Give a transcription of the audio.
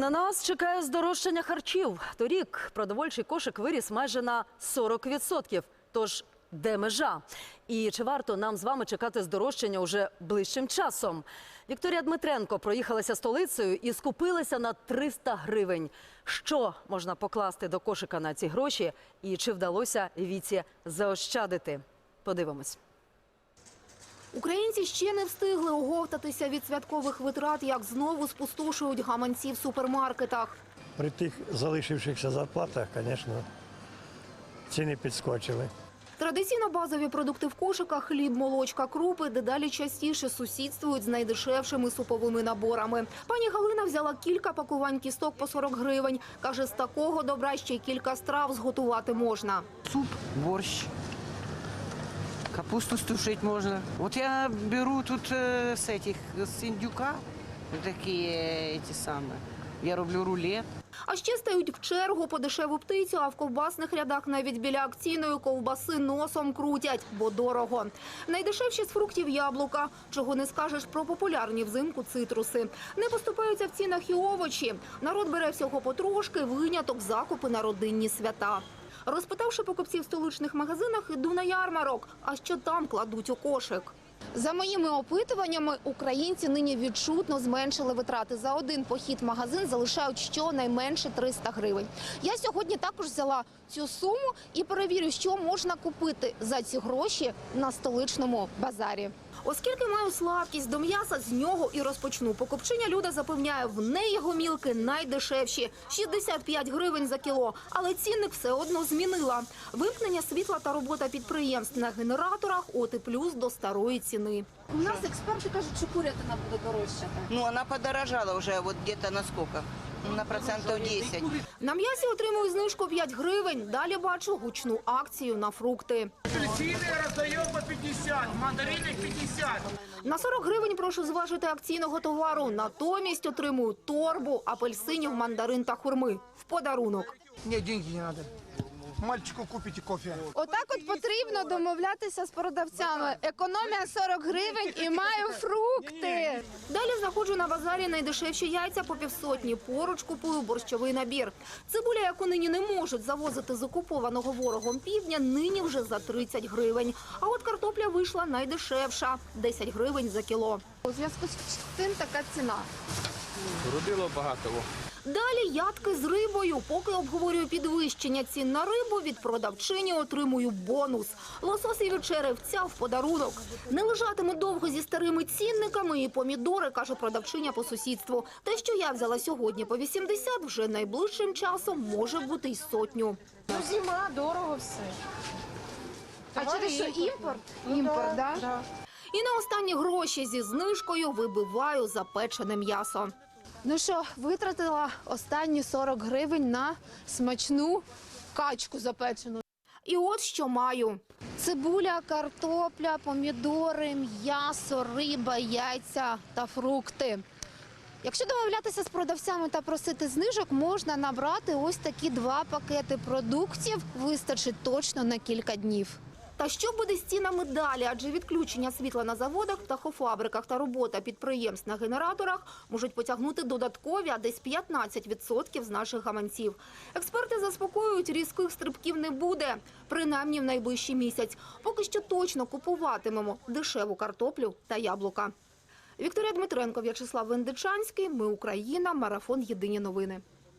На нас чекає здорожчання харчів. Торік продовольчий кошик виріс майже на 40%. Тож де межа? І чи варто нам з вами чекати здорожчання уже ближчим часом? Вікторія Дмитренко проїхалася столицею і скупилася на 300 гривень. Що можна покласти до кошика на ці гроші? І чи вдалося віці заощадити? Подивимось. Українці ще не встигли оговтатися від святкових витрат, як знову спустошують гаманці в супермаркетах. При тих залишившихся зарплатах, звісно, ціни підскочили. Традиційно базові продукти в кошиках, хліб, молочка, крупи дедалі частіше сусідствують з найдешевшими суповими наборами. Пані Галина взяла кілька пакувань кісток по 40 гривень. Каже, з такого добра ще й кілька страв зготувати можна. суп, борщ. Капусту стушить можно. Вот я беру тут э, с этих, с индюка, вот такие эти самые. Я роблю рулет. А ще стають в чергу по дешеву птицю, а в ковбасних рядах навіть біля акційної ковбаси носом крутять, бо дорого. Найдешевші з фруктів яблука. Чого не скажеш про популярні взимку цитруси. Не поступаються в цінах і овочі. Народ бере всього потрошки, виняток закупи на родинні свята. Розпитавши покупців в столичних магазинах, іду на ярмарок. А що там кладуть у кошик? За моїми опитуваннями, українці нині відчутно зменшили витрати. За один похід магазин залишають щонайменше 300 гривень. Я сьогодні також взяла цю суму і перевірю, що можна купити за ці гроші на столичному базарі. Оскільки маю слабкість до м'яса, з нього і розпочну. Покупчиня Люда запевняє, в неї гомілки найдешевші – 65 гривень за кіло. Але цінник все одно змінила. Вимкнення світла та робота підприємств на генераторах – от і плюс до старої ціни. У нас експерти кажуть, що курятина буде дорожчати. Ну, она подорожала уже вот где-то на сколько? Ну, На процентов 10. На м'ясі отримую знижку 5 гривень. Далі бачу гучну акцію на фрукти. Апельсины раздаем по 50, мандарини 50. На 40 гривень прошу зважити акційного товару. Натомість отримую торбу апельсинів, мандарин та хурми в подарунок. Ні, гроші не надо. Мальчику купите кофе. Отак от потрібно домовлятися з продавцями. Економія 40 гривень і маю фрукти. Далі заходжу на базарі найдешевші яйця по півсотні. Поруч купую борщовий набір. Цибуля, яку нині не можуть завозити з окупованого ворогом півдня, нині вже за 30 гривень. А от картопля вийшла найдешевша – 10 гривень за кіло. У зв'язку з цим така ціна. Родило багато. Далі ядки з рибою. Поки обговорюю підвищення цін на рибу, від продавчині отримую бонус. Лосос і вечеревця в подарунок. Не лежатиму довго зі старими цінниками і помідори, каже продавчиня по сусідству. Те, що я взяла сьогодні по 80, вже найближчим часом може бути й сотню. Ну, зима, дорого все. А через що імпорт? Імпорт, да? І на останні гроші зі знижкою вибиваю запечене м'ясо. Ну що, витратила останні 40 гривень на смачну качку запечену. І от що маю. Цибуля, картопля, помідори, м'ясо, риба, яйця та фрукти. Якщо домовлятися з продавцями та просити знижок, можна набрати ось такі два пакети продуктів. Вистачить точно на кілька днів. Та що буде з цінами далі? Адже відключення світла на заводах, птахофабриках та робота підприємств на генераторах можуть потягнути додаткові, а десь 15% з наших гаманців. Експерти заспокоюють, різких стрибків не буде, принаймні в найближчий місяць. Поки що точно купуватимемо дешеву картоплю та яблука. Вікторія Дмитренко, В'ячеслав Вендичанський. Ми Україна. Марафон. Єдині новини.